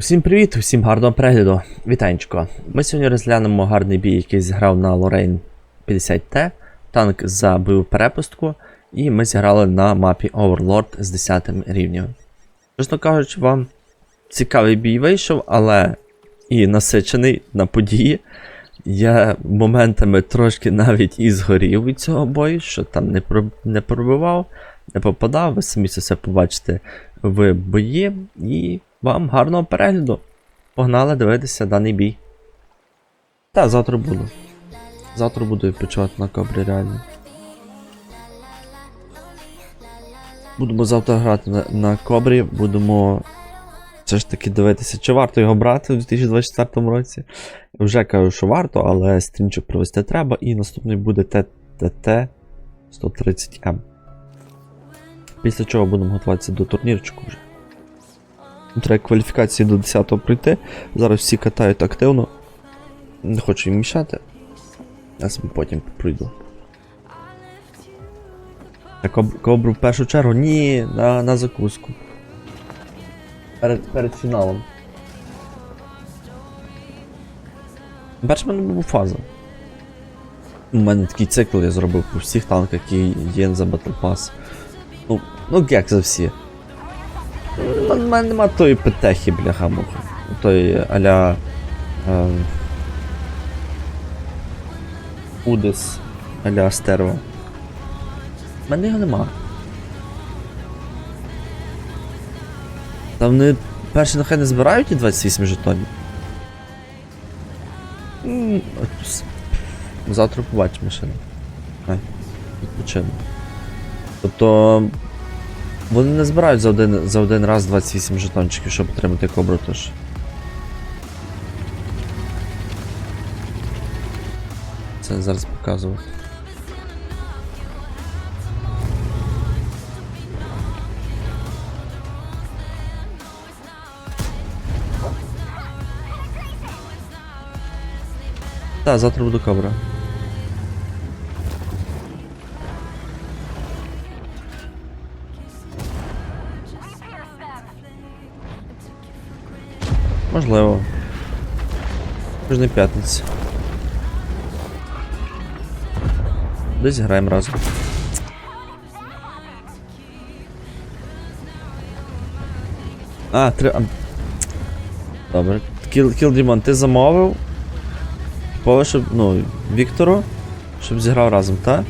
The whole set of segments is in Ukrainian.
Усім привіт, усім гарного перегляду. Вітанечко. Ми сьогодні розглянемо гарний бій, який зіграв на Lorraine 50T. Танк забив перепустку, і ми зіграли на мапі Overlord з 10 рівнем. Чесно кажучи, вам цікавий бій вийшов, але і насичений на події. Я моментами трошки навіть і згорів від цього бою, що там не, про... не пробивав, не попадав. Ви самі це все побачите в бої. І вам гарного перегляду. Погнали дивитися даний бій. Та, завтра буду. Завтра буду відпочивати на кобрі реально. Будемо завтра грати на, на кобрі, будемо все ж таки дивитися, чи варто його брати у 2024 році. Вже кажу, що варто, але стрінчик провести треба, і наступний буде ТТТ 130М. Після чого будемо готуватися до турнірчику вже. Треба кваліфікації до 10-го пройти. Зараз всі катають активно. Не хочу їм мішати. Я собі потім. Так, коб- кобру в першу чергу. Ні, на, на закуску. Перед, перед фіналом. Перш мене була фаза. У мене такий цикл я зробив по всіх танках, які є за Battle Pass. Ну, ну як за всі. У мене нема тої петехи, бляха муха. Той аля. Е, Удис аля стерва. У мене його нема. Та вони перші нехай не збирають ті 28 жетонів. Завтра побачимо ще. Ай, відпочину. Тобто. Вони не збирають за один, за один раз 28 жетончиків, щоб отримати кобру тож. Це зараз показувати. Так, завтра буду кобра. Можливо. Кожної п'ятниці. Десь граємо разом. А, три. Добре. Кіл, Кіл ти замовив. Пове, щоб. Ну, Віктору, щоб зіграв разом, так?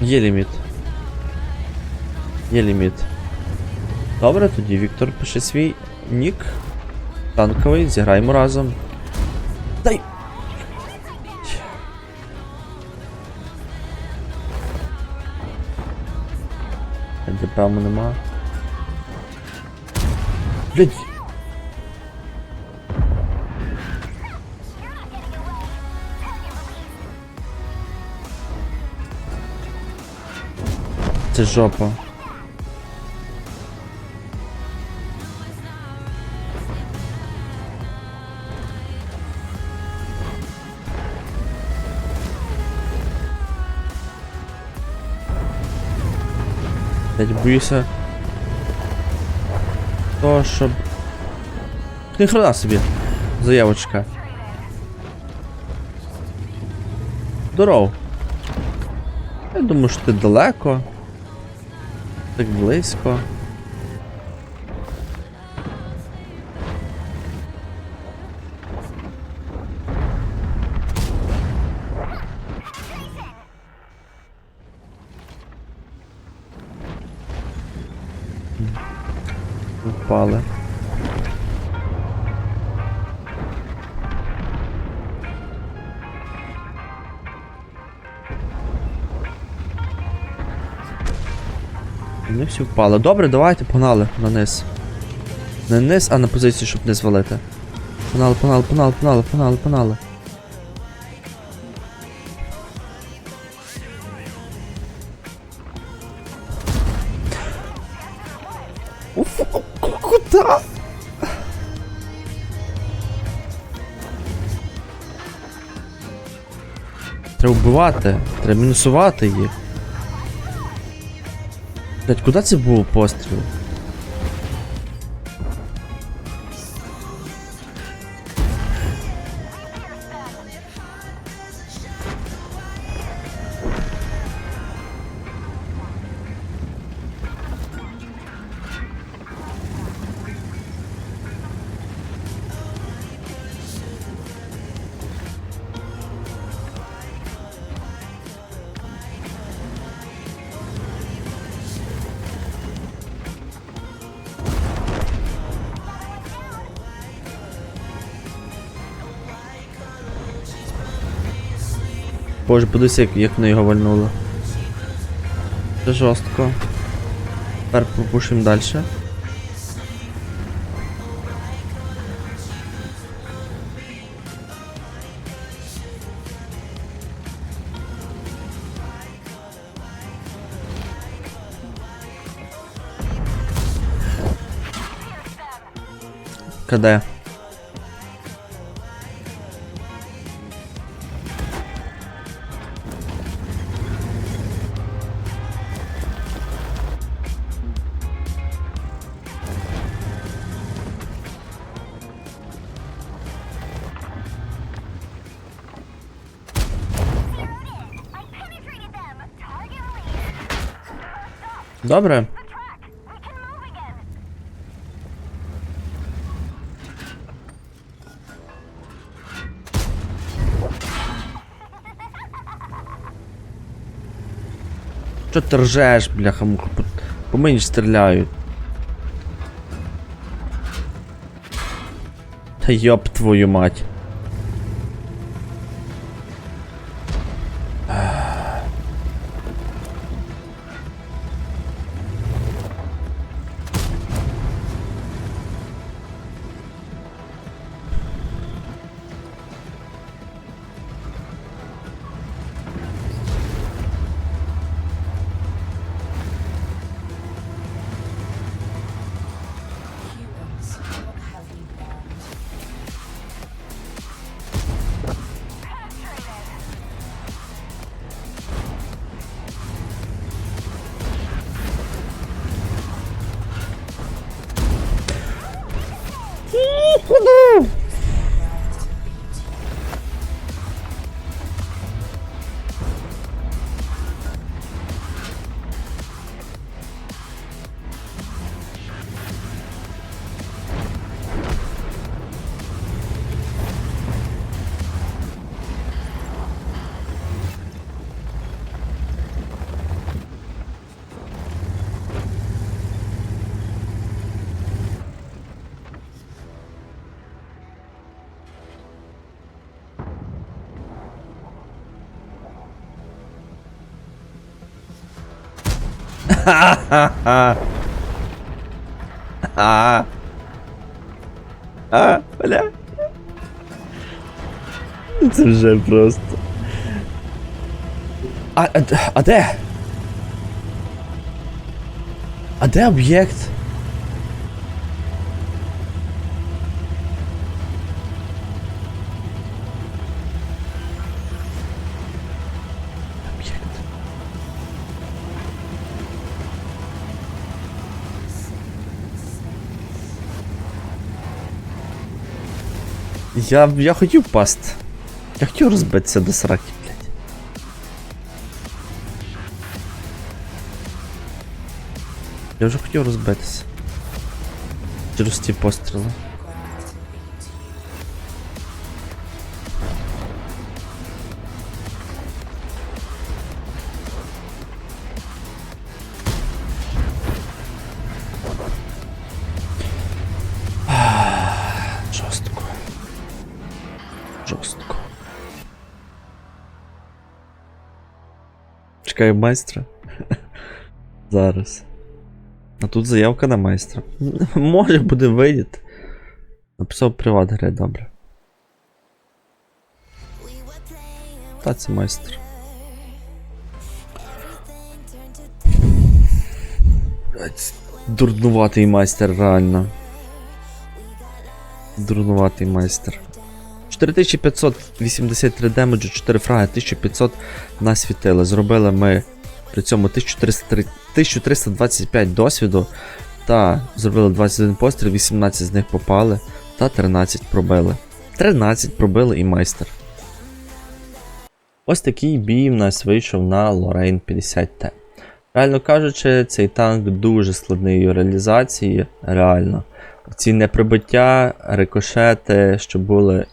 Є ліміт. Є ліміт. Добре, тоді Віктор пише свій нік. Танковий, зіграємо разом. Дай! ДП нема. Блять! Це жопа. Блять, боюся. То, щоб. Ні хрена собі. Заявочка. Здоров. Я думаю, що ти далеко. Так близько. Впали. Вони всі впали. Добре, давайте погнали на низ. Не низ, а на позицію, щоб не звалити. Погнали, погнали, погнали, погнали, погнали, погнали. Уф, куда? Треба вбивати, треба мінусувати їх. Блять, куди це був постріл? Боже, подивися, як, як на його вальнуло. Це жорстко. Тепер пропушимо далі. КД. Добре. Що ти ржеш, бляха муха? По мені ж стріляють. Та йоп твою мать. А. А. А, бля. Це вже просто. А, а, а де? А де? Об'єкт. Я, я хотів пасти. Я хотів розбитися до сраки, блядь. Я вже хотів розбитися. Через ті постріли. Чекаю майстра. Зараз. А тут заявка на майстра. Може буде вийти. Написав приват гри, добре. Та це майстер. Дурнуватий майстер, реально. Дурнуватий майстер. 4583 демеджу, 4 фраги, 1500 насвітили. Зробили ми при цьому 1303 1325 досвіду. Та зробили 21 постріл, 18 з них попали, та 13 пробили. 13 пробили і майстер. Ось такий бій в нас вийшов на Lorraine 50T. Реально кажучи, цей танк дуже складний у реалізації, реально. Ці неприбиття, рикошети, що були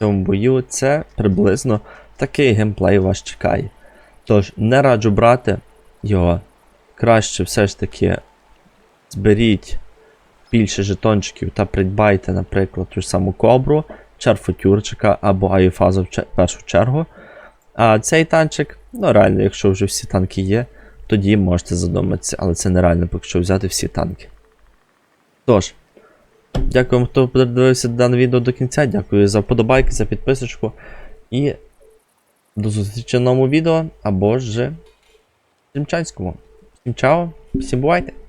цьому бою, це приблизно такий геймплей вас чекає. Тож, не раджу брати його. Краще все ж таки зберіть більше жетончиків та придбайте, наприклад, ту саму кобру, черфотюрчика або аюфазу в першу чергу. А цей танчик, ну реально, якщо вже всі танки є, тоді можете задуматися, але це нереально поки взяти всі танки. Тож, дякую, хто подивився дане відео до кінця. Дякую за вподобайки, за підписочку. І до зустрічі в новому відео або ж в Сімчанському. Всім чао, всім бувайте!